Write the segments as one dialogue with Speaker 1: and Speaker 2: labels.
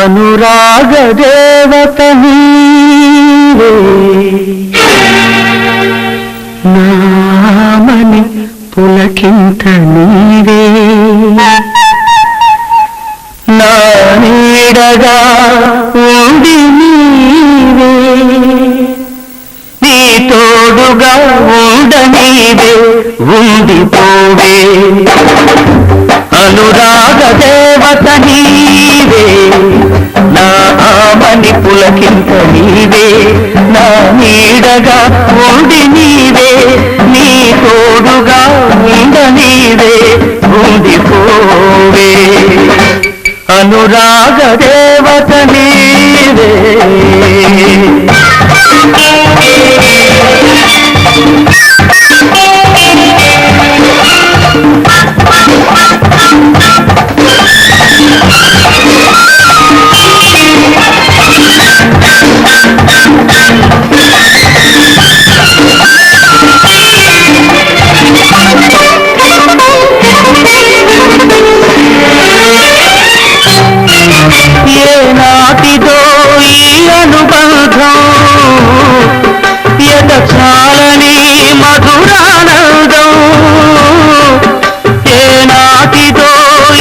Speaker 1: అనురాగ దేవత నీవే నామని పులకింత నీవే. నా నీడగా ఉండి నీవే. నీ తోడుగా ఉండ నీవే ఉండిపోవే. అనురాగ దేవత నీ ఆమని నీవే నా నీడగా ఉండి నీవే నీ తోడుగా ఉండ నీవే ఉండిపోవే అనురాగ దేవత నీవే Thank you. నాటిదో ఈ అనుబంధం ఎద చాలని మధురానందం. ఏ నాటిదో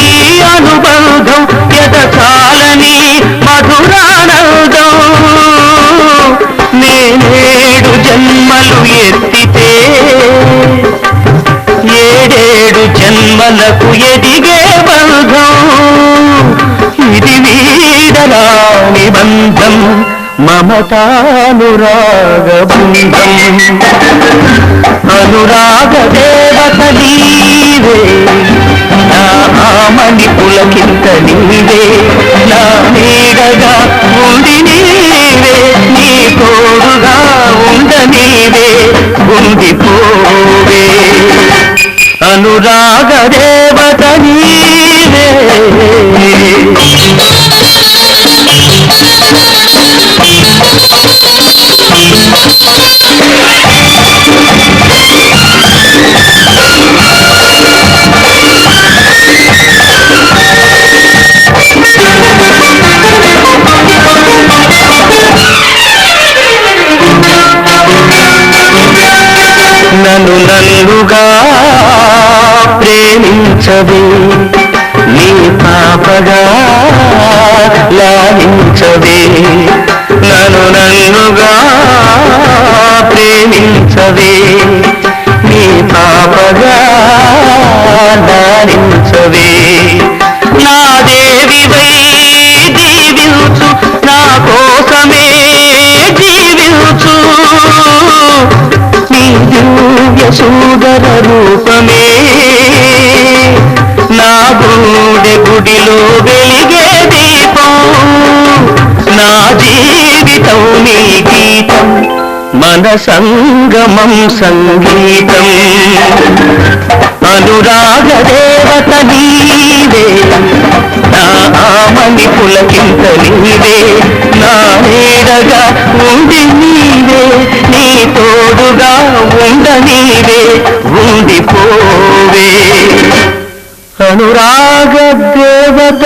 Speaker 1: ఈ అనుబంధం ఎద చాలని మధురానందం నేనేడు జన్మలు ఎత్తితే ఏడేడు జన్మలకు ఎదిగే బంధం. వీడరాని బంధం మమతానురాగబృందం. అనురాగ దేవత నీవే నామని పులకింత నీవే నా నీడగా ఉండి నీవే నీ తోడుగా ఉండ నీవే ఉండిపోవే. అనురాగ దేవ నన్ను నన్నుగా ప్రేమించదు. నీ పాపగా లాలించవే నన్ను నన్నుగా ప్రేమించవే నీ పాపగా లాలించవే నా దేవివై సూదర రూపమే. నా గుండె గుడిలో వెలిగే దీపం. నా జీవితం నీ గీతం. మన సంగమం సంగీతం. అనురాగ దేవత నీవే. రాగ అనురాగ దేవత